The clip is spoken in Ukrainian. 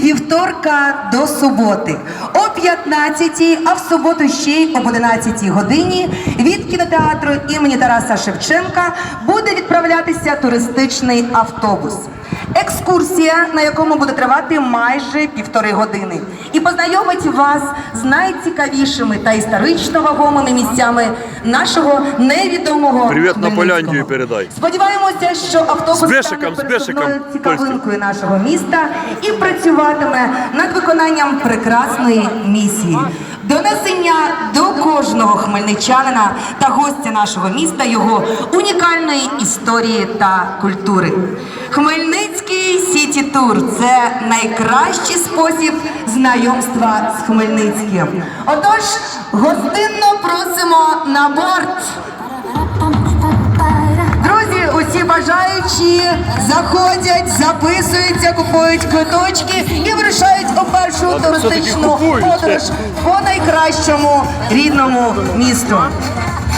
вівторка до суботи о 15 а в суботу ще й об 11 годині від кінотеатру імені Тараса Шевченка буде відправлятися туристичний автобус. Екскурсія, на якому буде тривати майже півтори години, і познайомить вас з найцікавішими та історично вагомими місцями нашого невідомого Привіт на Поляндію передай. Сподіваємося, що автобус стане пересувною цікавинкою нашого міста і працюватиме над виконанням прекрасної місії. Донесення до кожного хмельничанина та гостя нашого міста його унікальної історії та культури. Хмельницький Сіті Тур це найкращий спосіб знайомства з Хмельницьким. Отож, гостинно просимо на борт. Усі бажаючі заходять, записуються, купують квиточки і першу туристичну подорож по найкращому рідному місту.